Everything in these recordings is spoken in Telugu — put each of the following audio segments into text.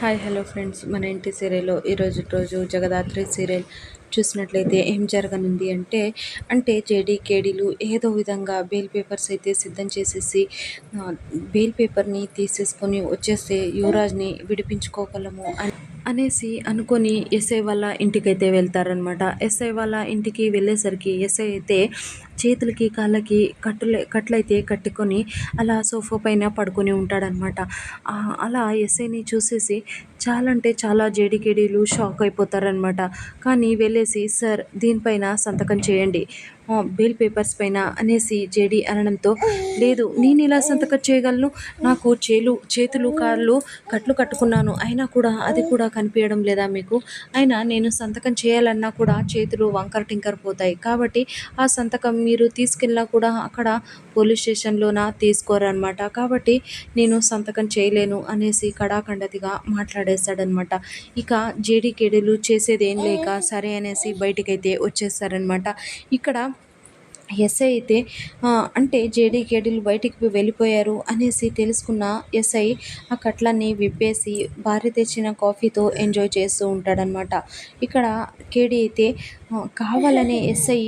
Hi hello friends. మన ఇంటి సీరియల్లో ఈరోజు రోజు జగదాత్రి సీరియల్ చూసినట్లయితే ఏం జరగనుంది అంటే అంటే జేడీ కేడీలు ఏదో విధంగా బెయిల్ పేపర్స్ అయితే సిద్ధం చేసేసి బెయిల్ పేపర్ని తీసేసుకొని వచ్చేస్తే యువరాజ్ని విడిపించుకోగలము అని అనేసి అనుకొని ఎస్ఐ వాళ్ళ ఇంటికైతే వెళ్తారనమాట ఎస్ఐ వాళ్ళ ఇంటికి వెళ్ళేసరికి ఎస్ఐ అయితే చేతులకి కాళ్ళకి కట్టులే కట్లయితే కట్టుకొని అలా సోఫా పైన పడుకొని ఉంటాడనమాట అలా ఎస్ఐని చూసేసి చాలా అంటే చాలా జేడికేడీలు షాక్ అయిపోతారనమాట కానీ వెళ్ళేసి సార్ దీనిపైన సంతకం చేయండి. బెయిల్ పేపర్స్ పైన అనేసి జేడి అనడంతో లేదు నేను ఇలా సంతకం చేయగలను? నాకు చేలు చేతులు కాళ్ళు కట్లు కట్టుకున్నాను. అయినా కూడా అది కూడా కనిపించడం లేదా మీకు? అయినా నేను సంతకం చేయాలన్నా కూడా చేతులు వంకర టింకర్ పోతాయి. కాబట్టి ఆ సంతకం మీరు తీసుకెళ్ళినా కూడా అక్కడ పోలీస్ స్టేషన్లోన తీసుకోరనమాట కాబట్టి నేను సంతకం చేయలేను అనేసి కడాఖండతిగా మాట్లాడేశాడనమాట ఇక జేడీకేడీలు చేసేది ఏం లేక సరే అనేసి బయటికైతే వచ్చేస్తారనమాట ఇక్కడ ఎస్ఐ అయితే అంటే జేడీ కేడీలు బయటికి వెళ్ళిపోయారు అనేసి తెలుసుకున్న ఎస్ఐ ఆ కట్లన్నీ విప్పేసి భార్య తెచ్చిన కాఫీతో ఎంజాయ్ చేస్తూ ఉంటాడనమాట ఇక్కడ కేడీ అయితే కావాలనే ఎస్ఐ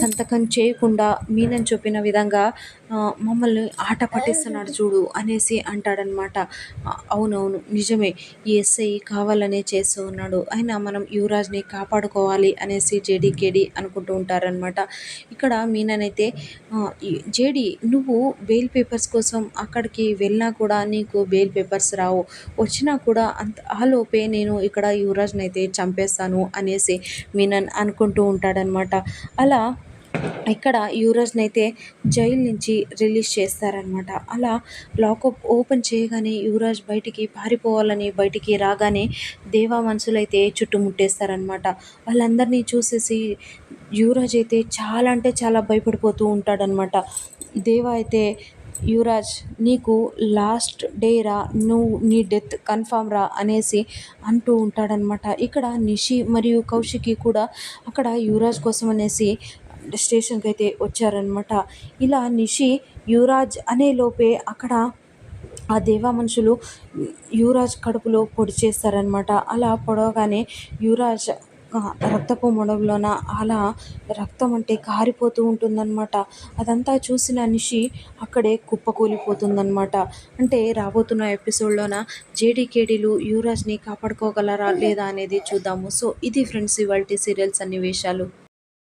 సంతకం చేయకుండా మీనని చెప్పిన విధంగా మమ్మల్ని ఆట పట్టిస్తున్నాడు చూడు అనేసి అంటాడనమాట. అవునవును నిజమే. ఈ ఎస్ఐ కావాలనే చేస్తూ ఉన్నాడు. అయినా మనం యువరాజ్ని కాపాడుకోవాలి అనేసి జేడీకేడి అనుకుంటూ ఉంటారనమాట. ఇక్కడ మీననైతే జేడి నువ్వు బెయిల్ పేపర్స్ కోసం అక్కడికి వెళ్ళినా కూడా నీకు బెయిల్ పేపర్స్ రావు. వచ్చినా కూడా అంత ఆలోపే నేను ఇక్కడ యువరాజ్ని అయితే చంపేస్తాను అనేసి మీనన్ అనుకుంటూ ఉంటాడనమాట. అలా ఇక్కడ యువరాజ్ని అయితే జైలు నుంచి రిలీజ్ చేస్తారనమాట అలా లాకప్ ఓపెన్ చేయగానే యువరాజ్ బయటికి పారిపోవాలని బయటికి రాగానే దేవా మనుషులైతే చుట్టుముట్టేస్తారనమాట వాళ్ళందరినీ చూసేసి యువరాజ్ అయితే చాలా అంటే చాలా భయపడిపోతూ ఉంటాడనమాట దేవా అయితే యువరాజ్ నీకు లాస్ట్ డే రా నువ్వు నీ డెత్ కన్ఫామ్ రా అనేసి అంటూ ఉంటాడనమాట ఇక్కడ నిషి మరియు కౌశికి కూడా అక్కడ యువరాజ్ కోసం అనేసి స్టేషన్కి అయితే వచ్చారనమాట ఇలా నిషి యువరాజ్ అనే లోపే అక్కడ ఆ దేవా మనుషులు యువరాజ్ కడుపులో పొడి చేస్తారనమాట అలా పొడవగానే యువరాజ్ రక్తపు మొడవులోన అలా రక్తం అంటే కారిపోతూ ఉంటుందన్నమాట. అదంతా చూసిన నిషి అక్కడే కుప్పకూలిపోతుందన్నమాట. అంటే రాబోతున్న ఎపిసోడ్లోన జేడీకేడీలు యువరాజ్ని కాపాడుకోగలరా లేదా అనేది చూద్దాము. సో ఇది ఫ్రెండ్స్ ఇవాళ సీరియల్ సన్నివేశాలు.